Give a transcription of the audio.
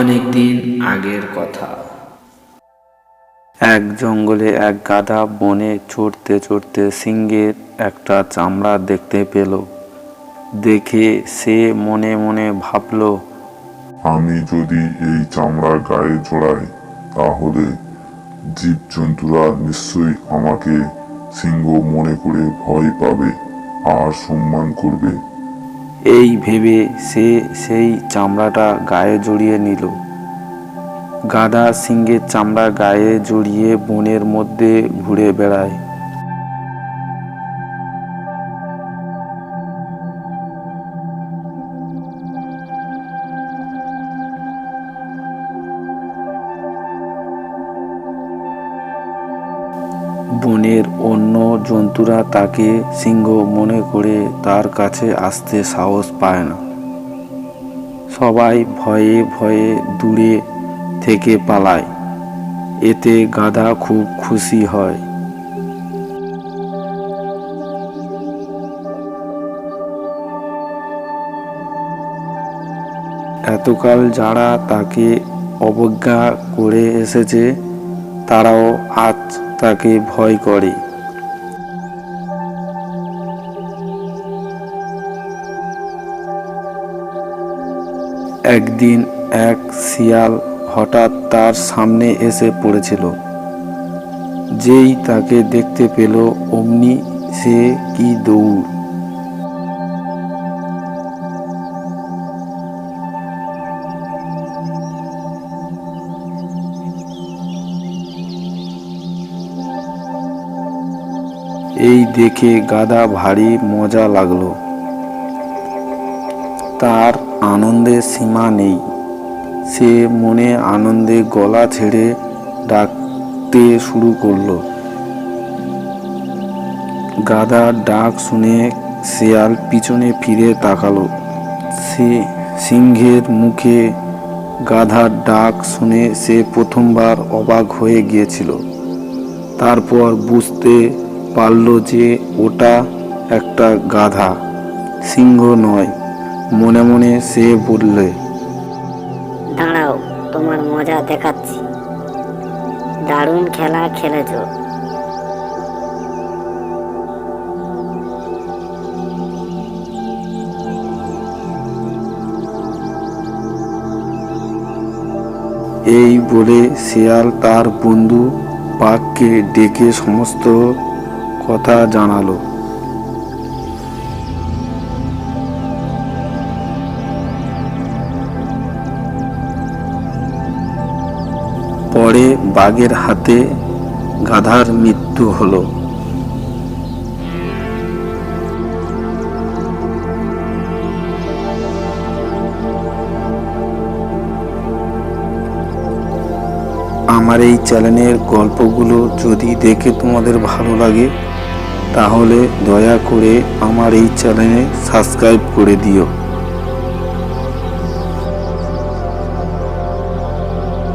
অনেক দিন আগের কথা। এক জঙ্গলে এক গাধা বনে চড়তে চড়তে সিংহের একটা চামড়া দেখতে পেল। দেখে সে মনে মনে ভাবল, আমি যদি এই চামড়া গায়ে জড়াই, তাহলে জীবজন্তুরা নিশ্চয়ই আমাকে সিংহ মনে করে ভয় পাবে, আর সম্মান করবে। এই ভেবে সে সেই চামড়াটা গায়ে জড়িয়ে নিল। গাদা সিংহের চামড়া গায়ে জড়িয়ে বনের মধ্যে ঘুরে বেড়ায়। বনের অন্য জন্তুরা তাকে সিংহ মনে করে তার কাছে আসতে সাহস পায় না। সবাই ভয়ে ভয়ে দূরে থেকে পালায়। এতে গাধা খুব খুশি হয়। এতকাল যারা তাকে অবজ্ঞা করে এসেছে তারাও আজ তাকে ভয় করে। একদিন এক শিয়াল হঠাৎ তার সামনে এসে পড়েছিল। যেই তাকে দেখতে পেল, অমনি সে কি দৌড়। এই দেখে গাদা ভারী মজা লাগল। তার আনন্দের সীমা নেই। সে মনে আনন্দে গলা ছেড়ে ডাকতে শুরু করল। গাধার ডাক শুনে শেয়াল পিছনে ফিরে তাকালো। সে সিংহের মুখে গাধার ডাক শুনে সে প্রথমবার অবাক হয়ে গিয়েছিল। তারপর বুঝতে পারল যে ওটা একটা গাধা সিংহ নয়। মনে মনে সে বললে দাঁড়াও তোমার মজা দেখাচ্ছি। দারুণ খেলা খেলেছ। এই বলে শেয়াল তার বন্ধু বাঘকে ডেকে সমস্ত কথা জানালো। পরে বাঘের হাতে গাধার মৃত্যু হলো। আমার এই চ্যানেলের গল্পগুলো যদি দেখে তোমাদের ভালো লাগে তাহলে দয়া করে আমার এই চ্যানেলে সাবস্ক্রাইব করে দিও।